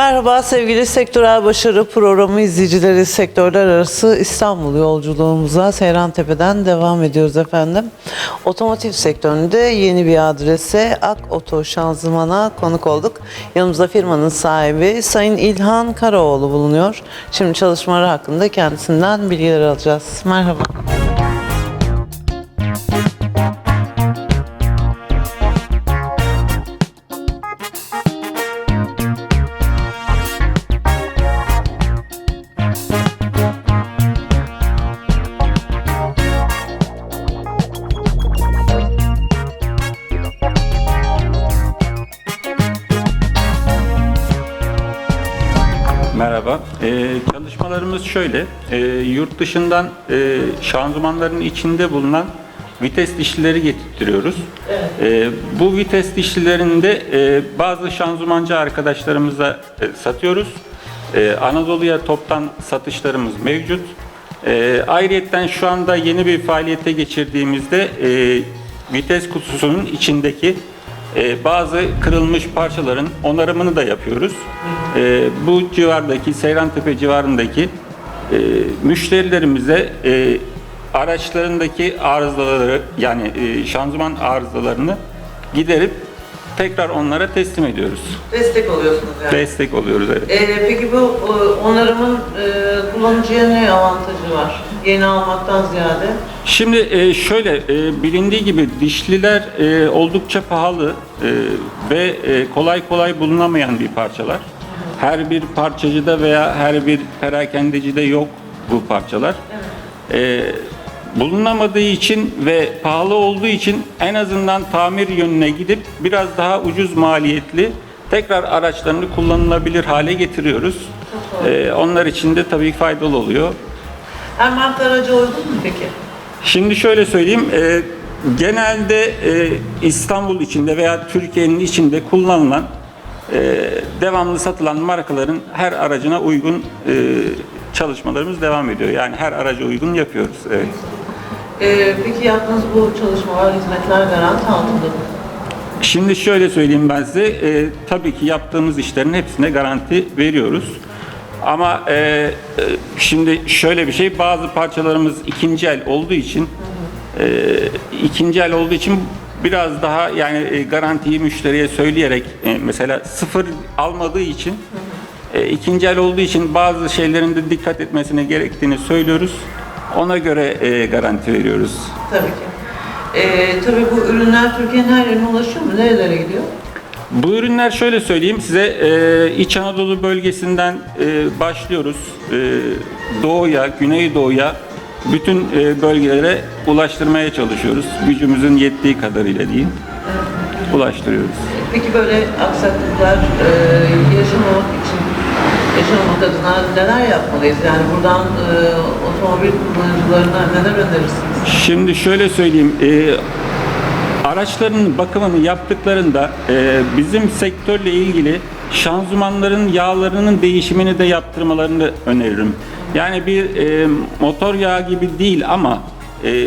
Merhaba sevgili Sektörel Başarı Programı izleyicileri sektörler arası İstanbul yolculuğumuza Seyrantepe'den devam ediyoruz efendim. Otomotiv sektöründe yeni bir adrese Ak Oto Şanzıman'a konuk olduk. Yanımızda firmanın sahibi Sayın İlhan Karaoğlu bulunuyor. Şimdi çalışmaları hakkında kendisinden bilgiler alacağız. Merhaba. Merhaba. Ee, çalışmalarımız şöyle. Ee, yurt dışından e, şanzımanların içinde bulunan vites dişlileri getirtiyoruz. Ee, bu vites dişlilerinde e, bazı şanzımancı arkadaşlarımıza e, satıyoruz. Ee, Anadolu'ya toptan satışlarımız mevcut. Ee, ayrıyetten şu anda yeni bir faaliyete geçirdiğimizde e, vites kutusunun içindeki e, bazı kırılmış parçaların onarımını da yapıyoruz. E, bu civardaki, Seyrantepe civarındaki e, müşterilerimize e, araçlarındaki arızaları yani e, şanzıman arızalarını giderip tekrar onlara teslim ediyoruz. Destek oluyorsunuz yani. Destek oluyoruz evet. Ee, peki bu e, onarımın e, kullanıcıya ne avantajı var? Yeni almaktan ziyade. Şimdi e, şöyle e, bilindiği gibi dişliler e, oldukça pahalı e, ve e, kolay kolay bulunamayan bir parçalar. Her bir parçacıda veya her bir perakendecide yok bu parçalar. E, bulunamadığı için ve pahalı olduğu için en azından tamir yönüne gidip biraz daha ucuz maliyetli tekrar araçlarını kullanılabilir hale getiriyoruz. E, onlar için de tabii faydalı oluyor. Hem marka aracı uygun mu peki? Şimdi şöyle söyleyeyim, e, genelde e, İstanbul içinde veya Türkiye'nin içinde kullanılan, e, devamlı satılan markaların her aracına uygun e, çalışmalarımız devam ediyor. Yani her araca uygun yapıyoruz. Evet. Ee, peki yaptığınız bu çalışmalar, hizmetler garanti altında mı? Şimdi şöyle söyleyeyim ben size, e, tabii ki yaptığımız işlerin hepsine garanti veriyoruz. Ama e, e, şimdi şöyle bir şey, bazı parçalarımız ikinci el olduğu için, e, ikinci el olduğu için biraz daha yani e, garantiyi müşteriye söyleyerek, e, mesela sıfır almadığı için, e, ikinci el olduğu için bazı şeylerin de dikkat etmesine gerektiğini söylüyoruz. Ona göre e, garanti veriyoruz. Tabii ki. Ee, tabii bu ürünler Türkiye'nin her yerine ulaşıyor mu? Nerelere gidiyor? Bu ürünler şöyle söyleyeyim size e, İç Anadolu bölgesinden e, başlıyoruz. E, doğuya, Güneydoğu'ya bütün e, bölgelere ulaştırmaya çalışıyoruz. Gücümüzün yettiği kadarıyla diyeyim. Ulaştırıyoruz. Peki böyle aksaklıklar e, yaşamamak için, yaşamamak adına neler yapmalıyız? Yani buradan e, otomobil kullanıcılarına neler önerirsiniz? Şimdi şöyle söyleyeyim. E, araçların bakımını yaptıklarında e, bizim sektörle ilgili şanzımanların yağlarının değişimini de yaptırmalarını öneririm. Yani bir e, motor yağı gibi değil ama e,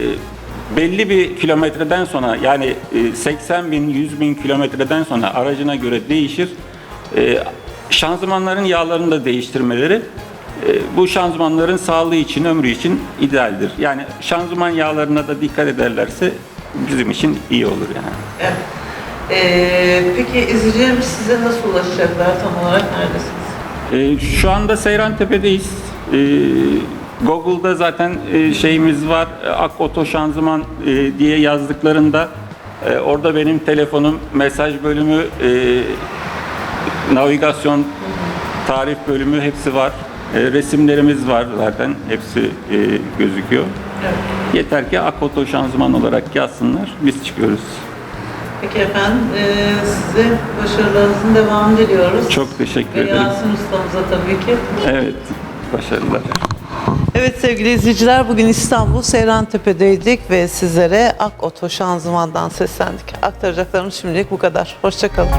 belli bir kilometreden sonra yani e, 80 bin 100 bin kilometreden sonra aracına göre değişir. E, şanzımanların yağlarını da değiştirmeleri e, bu şanzımanların sağlığı için, ömrü için idealdir. Yani şanzıman yağlarına da dikkat ederlerse bizim için iyi olur yani. Evet. Ee, peki izleyicilerimiz size nasıl ulaşacaklar? Tam olarak neredesiniz? E, şu anda Seyrantepe'deyiz. E, Google'da zaten e, şeyimiz var. e, Ak Oto Şanzıman e, diye yazdıklarında e, orada benim telefonum, mesaj bölümü, e, navigasyon, tarif bölümü hepsi var. E, resimlerimiz var zaten. Hepsi e, gözüküyor. Evet. Yeter ki Ak Oto Şanzıman olarak yazsınlar. Biz çıkıyoruz. Peki efendim, e, size başarılarınızın devamını diliyoruz. Çok teşekkür Ve ederim. Yasin ustamıza tabii ki. Evet. Başarılar. Evet sevgili izleyiciler bugün İstanbul Seyrantepe'deydik ve sizlere Ak Oto Şanzıman'dan seslendik. Aktaracaklarımız şimdilik bu kadar. Hoşçakalın.